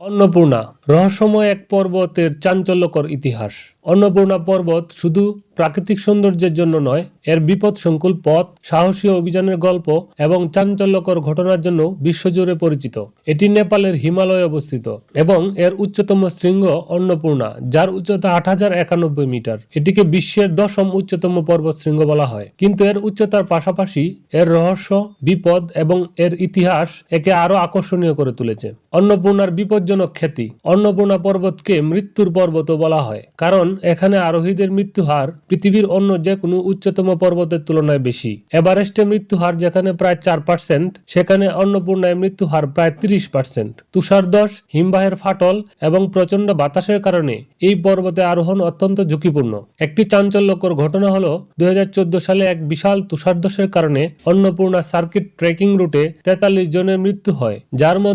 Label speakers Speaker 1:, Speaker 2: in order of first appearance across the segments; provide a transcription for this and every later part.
Speaker 1: অন্নপূর্ণা, রহস্যময় এক পর্বতের চাঞ্চল্যকর ইতিহাস। অন্নপূর্ণা পর্বত শুধু প্রাকৃতিক সৌন্দর্যের জন্য নয়, এর বিপদ সংকুল পথ, সাহসী অভিযানের গল্প এবং চাঞ্চল্যকর ঘটনার জন্য বিশ্বজুড়ে পরিচিত। এটি নেপালের হিমালয়ে অবস্থিত এবং এর উচ্চতম শৃঙ্গ অন্নপূর্ণা, যার উচ্চতা আট হাজার একানব্বই মিটার। এটিকে বিশ্বের দশম উচ্চতম পর্বত শৃঙ্গ বলা হয়। কিন্তু এর উচ্চতার পাশাপাশি এর রহস্য, বিপদ এবং এর ইতিহাস একে আরও আকর্ষণীয় করে তুলেছে। অন্নপূর্ণার বিপজ্জনক খ্যাতি। অন্নপূর্ণা পর্বতকে মৃত্যুর পর্বতও বলা হয়। কারণ, এখানে আরোহীদের মৃত্যু হার পৃথিবীর অন্য যে কোনো উচ্চতম পর্বতের তুলনায় বেশি। এভারেস্টে মৃত্যু হার যেখানে প্রায় চার পার্সেন্ট, সেখানে অন্নপূর্ণায় মৃত্যু হার প্রায় তিরিশ পার্সেন্ট। তুষারদশ, হিমবাহের ফাটল এবং প্রচণ্ড বাতাসের কারণে এই পর্বতে আরোহণ অত্যন্ত ঝুঁকিপূর্ণ। একটি চাঞ্চল্যকর ঘটনা হলো, দুই সালে এক বিশাল তুষারদশের কারণে অন্নপূর্ণা সার্কিট ট্রেকিং রুটে তেতাল্লিশ জনের মৃত্যু হয়, যার মধ্যে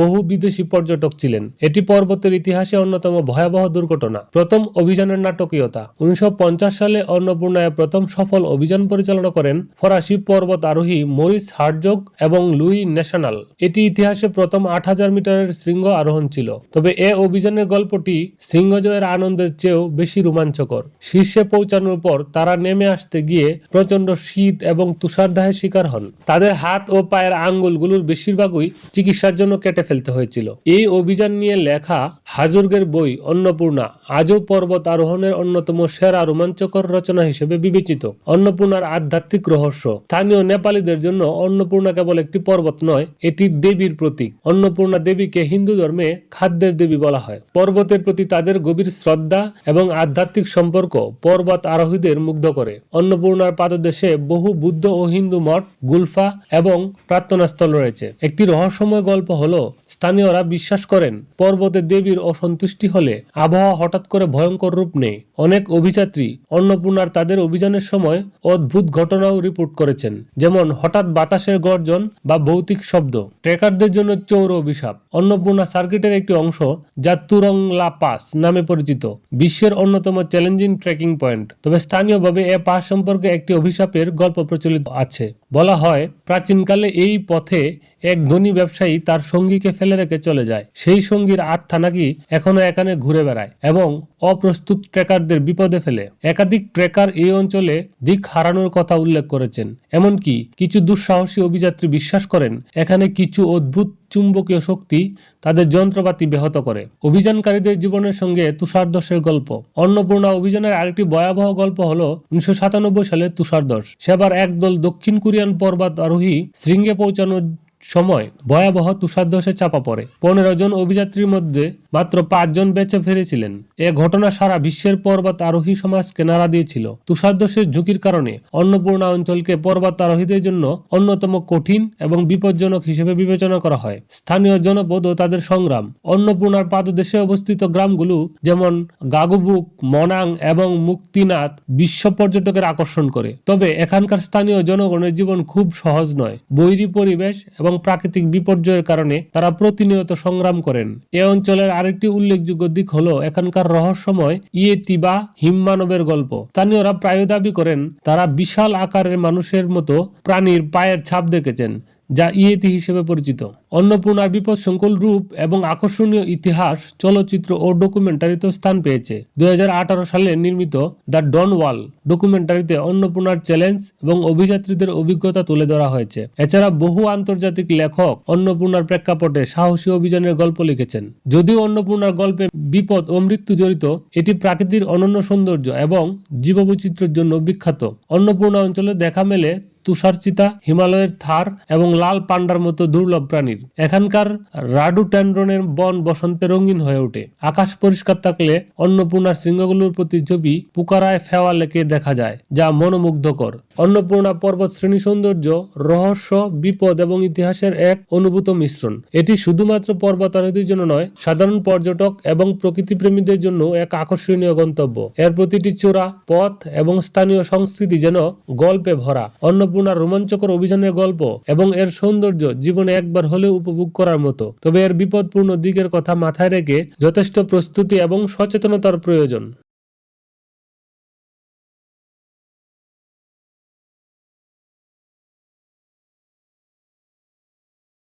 Speaker 1: বহু বিদেশি পর্যটক ছিলেন। এটি পর্বতের ইতিহাসে অন্যতম ভয়াবহ দুর্ঘটনা। প্রথম অভিযানের নাটকীয়তা। উনিশশো সালে অন্নপূর্ণায় প্রথম সফল অভিযান পরিচালনা করেন ফরাসি পর্বত আরোহী মরিস হার্জগ এবং লুই ন্যাশনাল এটি ইতিহাসে প্রথম আট হাজার মিটারের শৃঙ্গ আরোহণ ছিল। তবে এ অভিযানের গল্পটি শৃঙ্গজয়ের আনন্দের চেয়েও বেশি রোমাঞ্চকর। শীর্ষে পৌঁছানোর পর তারা নেমে আসতে গিয়ে প্রচণ্ড শীত এবং তুষারদাহের শিকার হন। তাদের হাত ও পায়ের আঙ্গুলগুলোর বেশিরভাগই চিকিৎসার জন্য কেটে ফেলতে হয়েছিল। এই অভিযান নিয়ে লেখা হাজুর্গের বই অন্নপূর্ণা আজও পর্বত আরোহণের অন্যতম সেরা রোমাঞ্চকর রচনা হিসেবে বিবেচিত। অন্নপূর্ণার আধ্যাত্মিক রহস্য। স্থানীয় নেপালীদের জন্য অন্নপূর্ণা কেবল একটি পর্বত নয়, এটি দেবীর প্রতীক। অন্নপূর্ণা দেবীকে হিন্দু ধর্মে খাদ্যের দেবী বলা হয়। পর্বতের প্রতি তাদের গভীর শ্রদ্ধা এবং আধ্যাত্মিক সম্পর্ক পর্বত আরোহীদের মুগ্ধ করে। অন্নপূর্ণার পাদদেশে বহু বুদ্ধ ও হিন্দু মঠ, গুলফা এবং প্রার্থনাস্থল রয়েছে। একটি রহস্যময় গল্প হল, স্থানীয়রা বিশ্বাস করেন, পর্বতে দেবীর অসন্তুষ্টি হলে আবহাওয়া হঠাৎ করে ভয়ঙ্কর রূপ নেয়। অনেক অভিযাত্রী অন্নপূর্ণার তাদের অভিযানের সময় অদ্ভুত ঘটনাও রিপোর্ট করেছেন, যেমন হঠাৎ বাতাসের গর্জন বা ভৌতিক শব্দ। ট্রেকারদের জন্য চৌর অভিশাপ। অন্নপূর্ণা সার্কিটের একটি অংশ যা তুরং লা পাস নামে পরিচিত, বিশ্বের অন্যতম চ্যালেঞ্জিং ট্রেকিং পয়েন্ট। তবে স্থানীয়ভাবে এ পাস সম্পর্কে একটি অভিশাপের গল্প প্রচলিত আছে। বলা হয়, প্রাচীনকালে এই পথে এক ধনী ব্যবসায়ী তার সঙ্গীকে ফেলে রেখে চলে যায়। সেই সঙ্গীর আত্মা নাকি এখনও এখানে ঘুরে বেড়ায় এবং অপ্রস্তুত ট্রেকারদের বিপদে ফেলে। একাধিক ট্রেকার এই অঞ্চলে দিক হারানোর কথা উল্লেখ করেছেন। এমনকি কিছু দুঃসাহসী অভিযাত্রী বিশ্বাস করেন, এখানে কিছু অদ্ভুত চুম্বকীয় শক্তি তাদের যন্ত্রপাতি ব্যাহত করে। অভিযানকারীদের জীবনের সঙ্গে তুষারদশের গল্প। অন্নপূর্ণা অভিযানের আরেকটি ভয়াবহ গল্প হল উনিশশো সাতানব্বই সালে তুষারদশ সেবার একদল দক্ষিণ কোরিয়ান পর্বত আরোহী শৃঙ্গে পৌঁছানোর সময় ভয়াবহ তুষারধসে চাপা পড়ে। পনেরো জন অভিযাত্রীর মধ্যে মাত্র পাঁচজন বেঁচে ফিরেছিলেন। এ ঘটনা সারা বিশ্বের পর্বত আরোহী সমাজকে নাড়া দিয়েছিল। তুষারধসের ঝুঁকির কারণে অন্নপূর্ণা অঞ্চলকে পর্বত আরোহীদের জন্য অন্যতম কঠিন এবং বিপজ্জনক হিসেবে বিবেচনা করা হয়। স্থানীয় জনপদ ও তাদের সংগ্রাম। অন্নপূর্ণার পাদদেশে অবস্থিত গ্রামগুলো যেমন গাগুবুক, মনাং এবং মুক্তিনাথ বিশ্ব পর্যটকের আকর্ষণ করে। তবে এখানকার স্থানীয় জনগণের জীবন খুব সহজ নয়। বৈরী পরিবেশ এবং প্রাকৃতিক বিপর্যয়ের কারণে তারা প্রতিনিয়ত সংগ্রাম করেন। এ অঞ্চলের আরেকটি উল্লেখযোগ্য দিক হল এখানকার রহস্যময় ইয়েতি বা হিমমানবের গল্প। স্থানীয়রা প্রায় দাবি করেন, তারা বিশাল আকারের মানুষের মতো প্রাণীর পায়ের ছাপ দেখেছেন। যা ইয়েতি হিসেবে পরিচিত। অন্নপূর্ণার বিপদ সংকুল রূপ এবং আকর্ষণীয় ইতিহাস, চলচ্চিত্র ও ডকুমেন্টারিতে স্থান পেয়েছে। দুই সালে নির্মিত দ্য ডন ওয়াল ডকুমেন্টারিতে অন্নপূর্ণার চ্যালেঞ্জ এবং অভিযাত্রীদের অভিজ্ঞতা তুলে ধরা হয়েছে। এছাড়া বহু আন্তর্জাতিক লেখক অন্নপূর্ণার প্রেক্ষাপটে সাহসী অভিযানের গল্প লিখেছেন। যদিও অন্নপূর্ণার গল্পে বিপদ ও মৃত্যু জড়িত, এটি প্রাকৃতির অনন্য সৌন্দর্য এবং জীববৈচিত্র্যের জন্য বিখ্যাত। অন্নপূর্ণা অঞ্চলে দেখা মেলে তুষারচিতা, হিমালয়ের থার এবং লাল পান্ডার মতো দুর্লভ প্রাণীর। এখানকার রাডু ট্যান্ড্রনের বন বসন্তে রঙিন হয়ে ওঠে। আকাশ পরিষ্কার থাকলে অন্নপূর্ণার শৃঙ্গগুলোর প্রতি ছবি পুকারায় ফেওয়া লেকে দেখা যায়, যা মনোমুগ্ধকর। অন্নপূর্ণা পর্বত শ্রেণি সৌন্দর্য, রহস্য, বিপদ এবং ইতিহাসের এক অনুভূত মিশ্রণ। এটি শুধুমাত্র পর্বতারোহীদের জন্য নয়, সাধারণ পর্যটক এবং প্রকৃতি প্রেমীদের জন্য এক আকর্ষণীয় গন্তব্য। এর প্রতিটি চূড়া, পথ এবং স্থানীয় সংস্কৃতি যেন গল্পে ভরা। অন্নপূর্ণার রোমাঞ্চকর অভিযানের গল্প এবং এর সৌন্দর্য জীবনে একবার হলেও উপভোগ করার মতো। তবে এর বিপদপূর্ণ দিকের কথা মাথায় রেখে যথেষ্ট প্রস্তুতি এবং সচেতনতার প্রয়োজন।